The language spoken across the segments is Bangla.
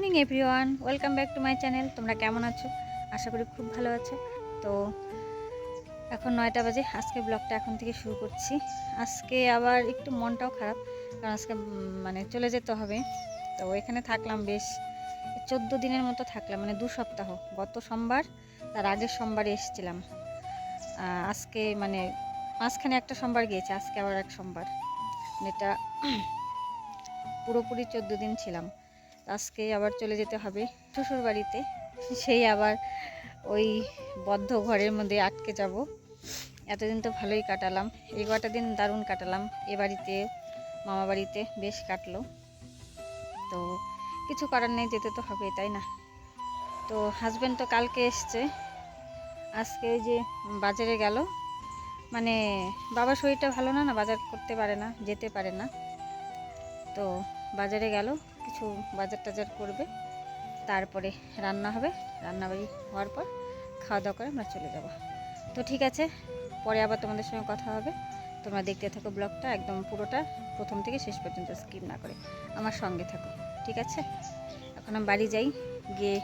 Morning, everyone. Welcome back to my channel. তোমরা কেমন আছো? আশা করি খুব ভালো আছো। তো, এখন নয়টা বাজে। আজকে ব্লগটা এখন থেকে শুরু করছি। আজকে আবার একটু মনটাও খারাপ, কারণ আজকে মানে চলে যেতে হবে। তো, এখানে থাকলাম বেশ চোদ্দ দিনের মতো থাকলাম মানে দু সপ্তাহ। গত সোমবার, তার আগের সোমবারে এসেছিলাম। আজকে মানে মাঝখানে একটা সোমবার গিয়েছে, আজকে আবার এক সোমবার। মানে এটা পুরোপুরি চোদ্দ দিন ছিলাম। আজকে আবার চলে যেতে হবে শ্বশুর বাড়িতে সেই আবার ওই বদ্ধ ঘরের মধ্যে আটকে যাব। এতদিন তো ভালোই কাটালাম। এই কটা দিন দারুণ কাটালাম। এ বাড়িতে, মামা বাড়িতে বেশ কাটলো। তো কিছু করার নেই, যেতে তো হবে, তাই না? তো হাজব্যান্ড তো কালকে এসছে। আজকে যে বাজারে গেল। মানে বাবার শরীরটা ভালো না না বাজার করতে পারে না, যেতে পারে না। তো বাজারে গেল। কিছু বাজার টাজার করবে। তারপরে রান্না হবে। রান্নাবাড়ি হওয়ার পর খাওয়া দাওয়া করে আমরা চলে যাব। তো ঠিক আছে, পরে আবার তোমাদের সঙ্গে কথা হবে। তোমরা দেখতে থাকো ব্লগটা, একদম পুরোটা, প্রথম থেকে শেষ পর্যন্ত স্কিপ না করে আমার সঙ্গে থাকো। ঠিক আছে? এখন আমি বাড়ি যাই, গিয়ে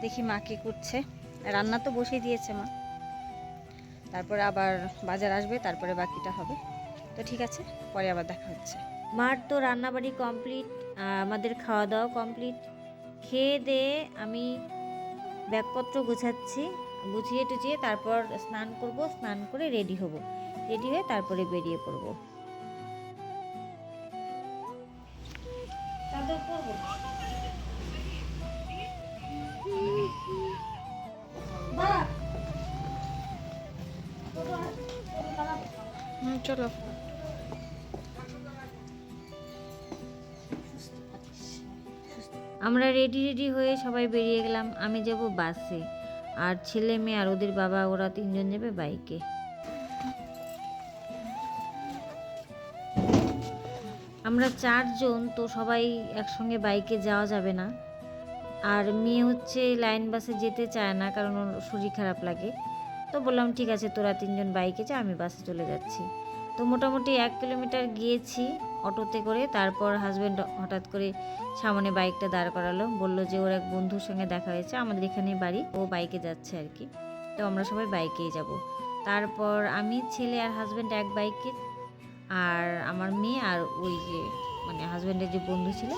দেখি মা কী করছে। রান্না তো বসিয়ে দিয়েছে মা। তারপরে আবার বাজার আসবে, তারপরে বাকিটা হবে। তো ঠিক আছে, পরে আবার দেখা হচ্ছে। মার তো রান্নাবাড়ি কমপ্লিট আমাদের খাওয়া দাওয়া কমপ্লিট খেয়ে দিয়ে আমি ব্যাগপত্র গুছাচ্ছি, গুছিয়ে টুচিয়ে তারপর স্নান করব, স্নান করে রেডি হব। রেডি হয়ে তারপরে বেরিয়ে পড়ব। চলো। আমরা রেডি রেডি হয়ে সবাই বেরিয়ে গেলাম। আমি যাব বাসে আর ছেলে মেয়ে আর ওদের বাবা, ওরা তিনজন যাবে বাইকে আমরা চারজন, তো সবাই একসঙ্গে বাইকে যাওয়া যাবে না। আর মেয়ে হচ্ছে লাইন বাসে যেতে চায় না, কারণ ওর শরীর খারাপ লাগে। তো বললাম, ঠিক আছে, তোরা তিনজন বাইকে যা, আমি বাসে চলে যাচ্ছি। তো মোটামুটি এক কিলোমিটার গিয়েছি অটোতে করে। তারপর হাজব্যান্ড হঠাৎ করে সামনে বাইকটা দাঁড় করালো। বলল যে, ওর এক বন্ধুর সঙ্গে দেখা হয়েছে, আমাদের এখানেই বাড়ি। ও বাইকে যাচ্ছে আর কি তো আমরা সবাই বাইকেই যাব। তারপর আমি, ছেলে আর হাজব্যান্ড এক বাইকে আর আমার মেয়ে আর ওই যে মানে হাজব্যান্ডের যে বন্ধু ছিল,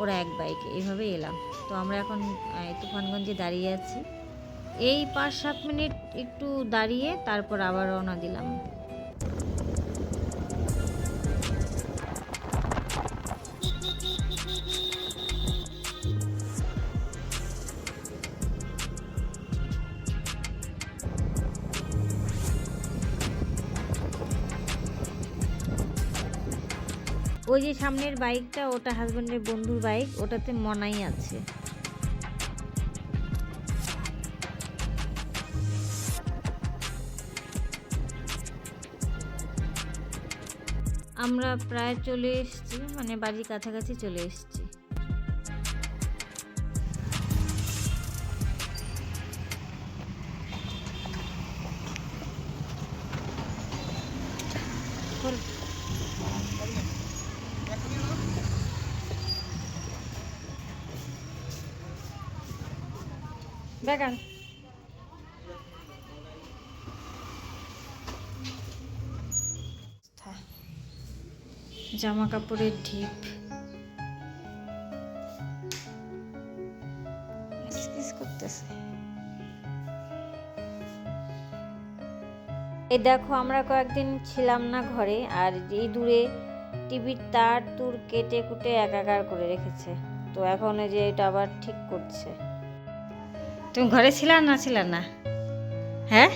ওরা এক বাইকে এইভাবে এলাম। তো আমরা এখন তুফানগঞ্জে দাঁড়িয়ে আছি। এই পাঁচ সাত মিনিট একটু দাঁড়িয়ে, তারপর আবার রওনা দিলাম। ওই যে সামনের বাইকটা, ওটা হাজব্যান্ডের বন্ধুর বাইক, ওটাতে মনাই আছে। আমরা প্রায় চলে এসেছি মানে বাড়ির কাছাকাছি চলে এসেছি। বেগান জামা কাপড়ের ঢিপ। এই দেখো, আমরা কয়েকদিন ছিলাম না ঘরে, আর এই দূরে টিভির তার তুর কেটে কুটে একাকার করে রেখেছে। তো এখন যে এটা আবার ঠিক করছে। তুমি ঘরে ছিলা না ছিল না? হ্যাঁ?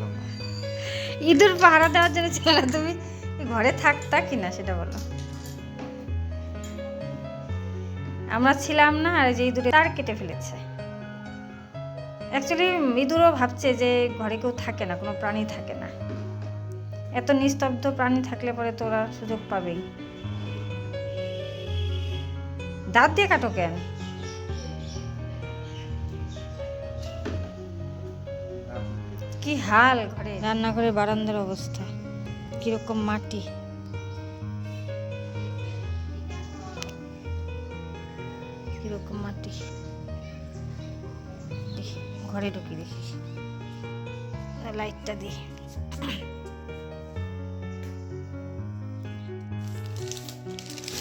না। ইঁদুর পাহারা দেওয়ার জন্য ছিল না? তুমি ঘরে থাকতা কিনা সেটা বলো। আমরা ছিলাম না আর এই যে ইঁদুরে তার কেটে ফেলেছে। অ্যাকচুয়ালি ইঁদুরও ভাবছে যে ঘরে কেউ থাকে না কোনো প্রাণী থাকে না। এত নিস্তব্ধ প্রাণী থাকলে পরে তোরা সুযোগ পাবেই। দাঁত দিয়ে কাটো কেন? কি হাল ঘরে? রান্নাঘরে, বারান্দার অবস্থা। কীরকম মাটি? কীরকম মাটি? ঘরে ঢুকি দেখি। লাইটটা দিই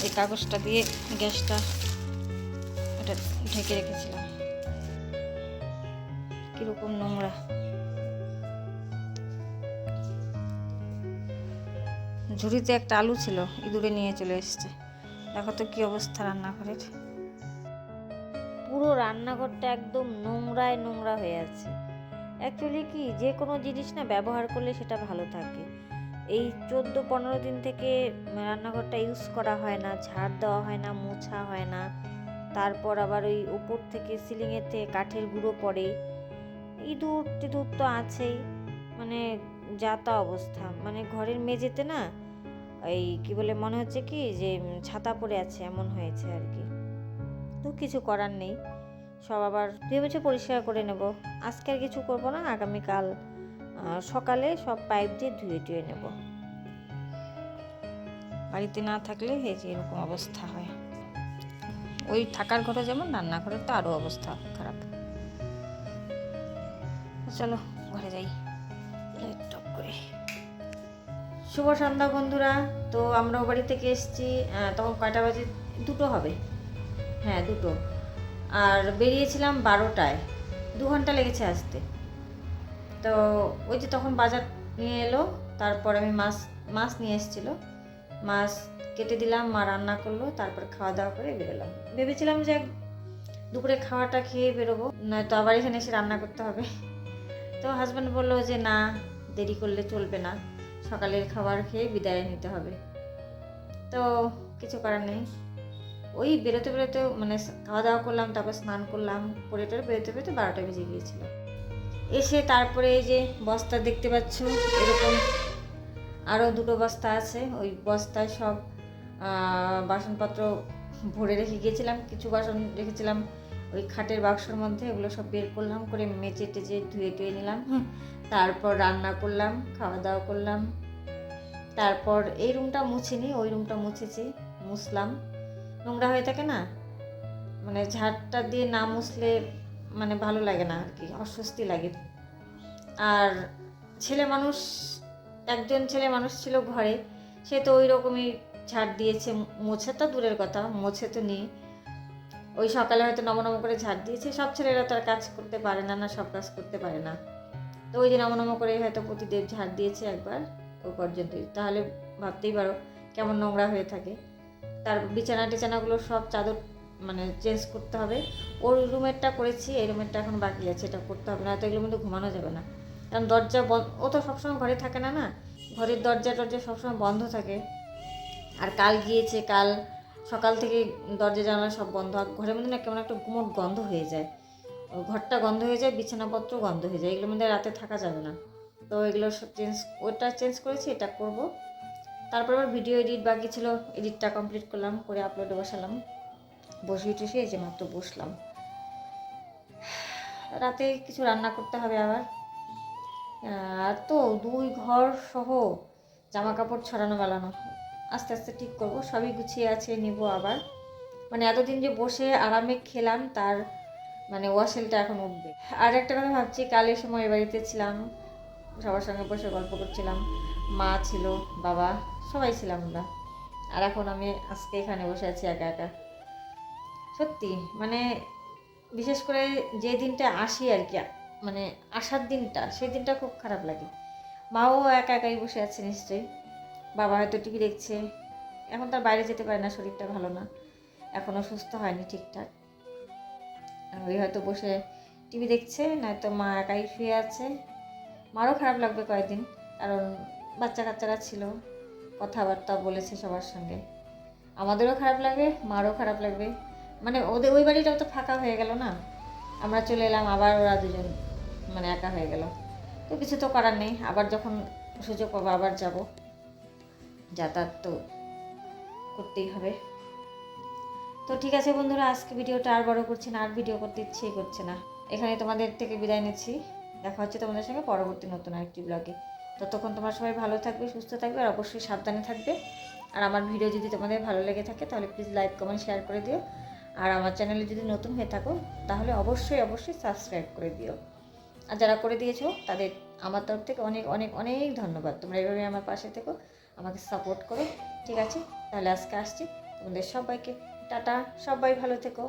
এই কাগজটা দিয়ে গ্যাসটা এটা ঢেকে রেখেছিলাম। কীরকম নোংরা। ঝুড়িতে একটা আলু ছিল, ইঁদুরে নিয়ে চলে এসছে। দেখো তো কি অবস্থা রান্নাঘরের। পুরো রান্নাঘরটা একদম নোংরায় নোংরা হয়ে আছে। অ্যাকচুয়ালি কি, যে কোনো জিনিস না ব্যবহার করলে সেটা ভালো থাকে। এই চোদ্দ পনেরো দিন থেকে রান্নাঘরটা ইউজ করা হয় না, ঝাড় দেওয়া হয় না, মোছা হয় না। তারপর আবার ওই উপর থেকে সিলিংয়ের থেকে কাঠের গুঁড়ো পড়ে। ইঁদুর টিঁদুর তো আছেই। মানে যা তা অবস্থা। মানে ঘরের মেঝেতে না এই কি বলে মনে হচ্ছে কি যে ছাতা পড়ে আছে, এমন হয়েছে আর কি তো কিছু করার নেই। সব আবার ভেবেছে পরিষ্কার করে নেব। আজকে আর কিছু করব না, আগামীকাল সকালে সব পাইপ দিয়ে ধুয়ে টুয়ে নেব। বাড়িতে না থাকলে এই যে এরকম অবস্থা হয়। ওই থাকার ঘরে যেমন, রান্নাঘরের তো আরও অবস্থা খারাপ। চলো, ঘরে যাই। শুভ সন্ধ্যা বন্ধুরা। তো আমরা বাড়ি থেকে এসেছি তখন কয়টা বাজে? দুটো হবে। হ্যাঁ দুটো। আর বেরিয়েছিলাম বারোটায়। দু ঘণ্টা লেগেছে আসতে। তো ওই যে তখন বাজার নিয়ে এলো, তারপর আমি মাছ মাছ নিয়ে এসেছিল। মাছ কেটে দিলাম, মা রান্না করল, তারপর খাওয়া দাওয়া করে বেরোলাম। ভেবেছিলাম যে দুপুরে খাওয়াটা খেয়ে বেরোবো, নয়তো আবার এখানে এসে রান্না করতে হবে। তো হাজব্যান্ড বলল যে, না, দেরি করলে চলবে না। সকালের খাবার খেয়ে বিদায় নিতে হবে। তো কিছু করার নেই। ওই বেরোতে বেরোতে মানে খাওয়া দাওয়া করলাম, তারপর স্নান করলাম পরে টরে বেরোতে বেরোতে বারোটা বেজে গিয়েছিল। এসে তারপরে এই যে বস্তা দেখতে পাচ্ছ, এরকম আরও দুটো বস্তা আছে। ওই বস্তায় সব বাসনপত্র ভরে রেখে গিয়েছিলাম, কিছু বাসন রেখেছিলাম। ওই খাটের বাক্সর মধ্যে ওগুলো সব বের করলাম করে মেচে টেচে ধুয়ে টুয়ে নিলাম। তারপর রান্না করলাম খাওয়া দাওয়া করলাম। তারপর এই রুমটা মুছিনি ওই রুমটা মুছেছি মুছলাম। নোংরা হয়ে থাকে না? মানে ঝাড়টা দিয়ে না মুছলে মানে ভালো লাগে না আর কি অস্বস্তি লাগে। আর ছেলে মানুষ একজন ছেলে মানুষ ছিল ঘরে সে তো ওই রকমই ঝাড় দিয়েছে মোছে তো দূরের কথা মোছে তো নেই। ওই সকালে হয়তো নমনম করে ঝাড় দিয়েছে। সব ছেলেরা তো আর কাজ করতে পারে না না সব কাজ করতে পারে না। তো ওই যে নমনম করে হয়তো প্রতিদেব ঝাড় দিয়েছে একবার ও পর্যন্তই তাহলে ভাবতেই পারো কেমন নোংরা হয়ে থাকে। তার বিছানা টিছানাগুলো সব চাদর মানে চেঞ্জ করতে হবে। ওর রুমেরটা করেছি, এই রুমেরটা এখন বাকি আছে, এটা করতে হবে না তো এগুলো মধ্যে ঘুমানো যাবে না। কারণ দরজা বন্ধ ও তো সবসময় ঘরে থাকে না না? ঘরের দরজা টরজা সবসময় বন্ধ থাকে। আর কাল গিয়েছে, কাল সকাল থেকে দরজা, জানালা সব বন্ধ ঘরের মধ্যে না কেমন একটা গুমোট গন্ধ হয়ে যায়। ঘরটা গন্ধ হয়ে যায়, বিছানাপত্র গন্ধ হয়ে যায়, এগুলোর মধ্যে রাতে থাকা যাবে না। তো এগুলো সব চেঞ্জ ওটা চেঞ্জ করেছি, এটা করব। তারপর আবার ভিডিও এডিট বাকি ছিল এডিটটা কমপ্লিট করলাম, করে আপলোডে বসালাম। বসিয়ে টসিয়ে যে মাত্র বসলাম। রাতে কিছু রান্না করতে হবে আবার। আর তো দুই ঘর সহ জামা কাপড় ছড়ানো বেলানো আস্তে আস্তে ঠিক করব, সবই গুছিয়ে আছে, নিব আবার। মানে এতদিন যে বসে আরামে খেলাম, তার মানে ওয়াশেলটা এখন উঠবে। আর একটা কথা ভাবছি কালের সময় এ বাড়িতে ছিলাম, সবার সঙ্গে বসে গল্প করছিলাম। মা ছিল, বাবা, সবাই ছিলাম আমরা। আর এখন আমি আজকে এখানে বসে আছি একা একা। সত্যি মানে বিশেষ করে যে দিনটা আসি আর কি মানে আসার দিনটা, সেই দিনটা খুব খারাপ লাগে। মাও একা একাই বসে আছে নিশ্চয়ই। বাবা হয়তো টিভি দেখছে। এখন তার বাইরে যেতে পারে না, শরীরটা ভালো না। এখনও সুস্থ হয়নি ঠিকঠাক। ওই হয়তো বসে টিভি দেখছে, নয়তো মা একাই শুয়ে আছে। মারও খারাপ লাগবে কয়েকদিন, কারণ বাচ্চা কাচ্চারা ছিল। কথাবার্তা বলেছে সবার সঙ্গে। আমাদেরও খারাপ লাগবে মারও খারাপ লাগবে। মানে ওদের, ওই বাড়িটাও তো ফাঁকা হয়ে গেল না। আমরা চলে এলাম, আবার ওরা দুজন মানে একা হয়ে গেল। তো কিছু তো করার নেই, আবার যখন সুযোগ পাবো আবার যাব। যাতায়াত তো করতেই হবে। তো ঠিক আছে বন্ধুরা, আজকে ভিডিওটা আর বড় করছি না, আর ভিডিও করতে ইচ্ছেই করছে না। এখানে তোমাদের থেকে বিদায় নিচ্ছি। দেখা হচ্ছে তোমাদের সঙ্গে পরবর্তী নতুন আরেকটি ব্লগে ততক্ষণ তোমার সবাই ভালো থাকবে, সুস্থ থাকবে, আর অবশ্যই সাবধানে থাকবে। আর আমার ভিডিও যদি তোমাদের ভালো লেগে থাকে, তাহলে প্লিজ লাইক কমেন্ট শেয়ার করে দিও। আর আমার চ্যানেলে যদি নতুন হয়ে থাকো, তাহলে অবশ্যই অবশ্যই সাবস্ক্রাইব করে দিও। আর যারা করে দিয়েছ, তাদের আমার তরফ থেকে অনেক অনেক অনেক ধন্যবাদ। তোমরা এভাবে আমার পাশে থেকো। আমাকে সাপোর্ট করো ঠিক আছে? তাহলে আজকে আসছি। তোমাদের সবাইকে টাটা সবাই ভালো থেকো।